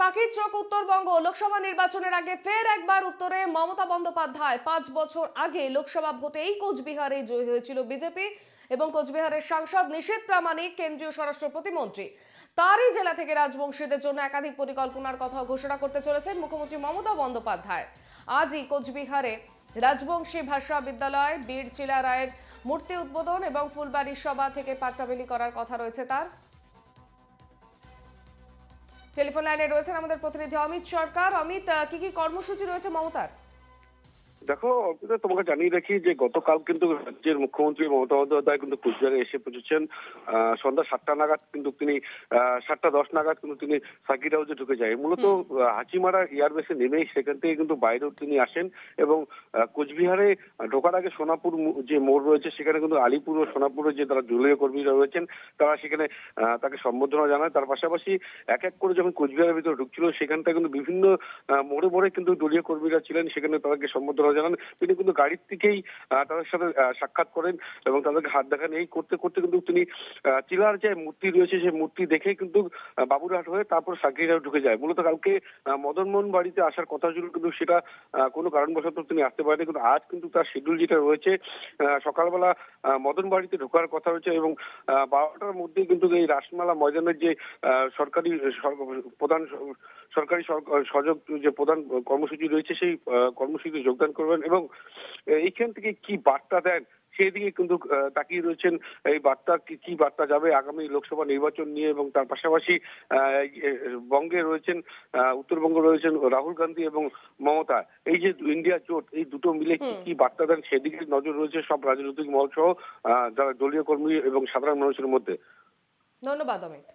পাখির চোখ উত্তরবঙ্গ। লোকসভা নির্বাচনের আগে ফের একবার উত্তরে মমতা বন্দ্যোপাধ্যায়। পাঁচ বছর আগে লোকসভা ভোটেই কোচবিহারে জয়ী হয়েছিল বিজেপি এবং কোচবিহারের সাংসদ নিষেধ প্রামাণিক কেন্দ্রীয় স্বরাষ্ট্র প্রতিমন্ত্রী। তারই জেলা থেকে রাজবংশীদের জন্য একাধিক পরিকল্পনার কথা ঘোষণা করতে চলেছেন মুখ্যমন্ত্রী মমতা বন্দ্যোপাধ্যায়। আজই কোচবিহারে রাজবংশী ভাষা বিদ্যালয় বীর চিলা রায়ের মূর্তি উদ্বোধন এবং ফুলবাড়ি সভা থেকে পাট্টাবেলি করার কথা রয়েছে তার। টেলিফোন লাইনে রয়েছেন আমাদের প্রতিনিধি অমিত সরকার। অমিত কি কি কর্মসূচি রয়েছে মমতার? দেখো অর্পিতা তোমাকে জানিয়ে রাখি যে গতকাল কিন্তু রাজ্যের মুখ্যমন্ত্রী মমতা বন্দ্যোপাধ্যায় কিন্তু কুচবিহারে এসে পৌঁছেছেন। সন্ধ্যা সাতটা নাগাদ কিন্তু তিনি সাতটা দশ নাগাদ কিন্তু তিনি সার্কিট হাউসে ঢুকে যায়। মূলত হাচিমারা এয়ারবেসে নেমেই সেখান থেকে কিন্তু বাইরেও তিনি আসেন এবং কোচবিহারে ঢোকার আগে সোনাপুর যে মোড় রয়েছে সেখানে কিন্তু আলিপুর ও সোনাপুরের যে তারা দলীয় কর্মীরা রয়েছেন তারা সেখানে আহ, তাকে সম্বোধনা জানায়। তার পাশাপাশি এক এক করে যখন কোচবিহারের ভিতরে ঢুকছিল সেখানটা কিন্তু বিভিন্ন মোড়ে মোড়ে কিন্তু দলীয় কর্মীরা ছিলেন। সেখানে তাদেরকে সম্বোধনা জানান তিনি কিন্তু গাড়ির থেকেই তাদের সাথে সাক্ষাৎ করেন এবং তাদেরকে হাত দেখান এই করতে করতে কিন্তু তিনি চিলার যে মূর্তি রয়েছে, সেই মূর্তি দেখেই কিন্তু বাবুরহাট হয়ে তারপর সাকিরাও ঢুকে যায়। মূলত কালকে মদনমোহন বাড়িতে আসার কথা ছিল, কিন্তু সেটা কোনো কারণবশত তিনি আসতে পারেনি কিন্তু আজ কিন্তু তার শিডিউল যেটা রয়েছে সকালবেলা মদন বাড়িতে ঢোকার কথা রয়েছে এবং বারোটার মধ্যেই কিন্তু এই রাসমালা ময়দানের যে সরকারি প্রধান সরকারি সর- সহযোগ, যে প্রধান কর্মসূচি রয়েছে, সেই কর্মসূচিতে যোগদান করবেন এবং এইখান থেকে কি বার্তা দেন? সেই দিকে কিন্তু তাকিয়ে রয়েছেন এই বার্তা কি বার্তা যাবে আগামী লোকসভা নির্বাচন নিয়ে এবং তার পাশাপাশি বঙ্গে রয়েছেন উত্তরবঙ্গে রয়েছেন রাহুল গান্ধী এবং মমতা। এই যে ইন্ডিয়া জোট এই দুটো মিলে কি কি বার্তা দেন? সেদিকে নজর রয়েছে সব রাজনৈতিক মহল সহ আহ, যারা দলীয় কর্মী এবং সাধারণ মানুষের মধ্যে। ধন্যবাদ অমিত।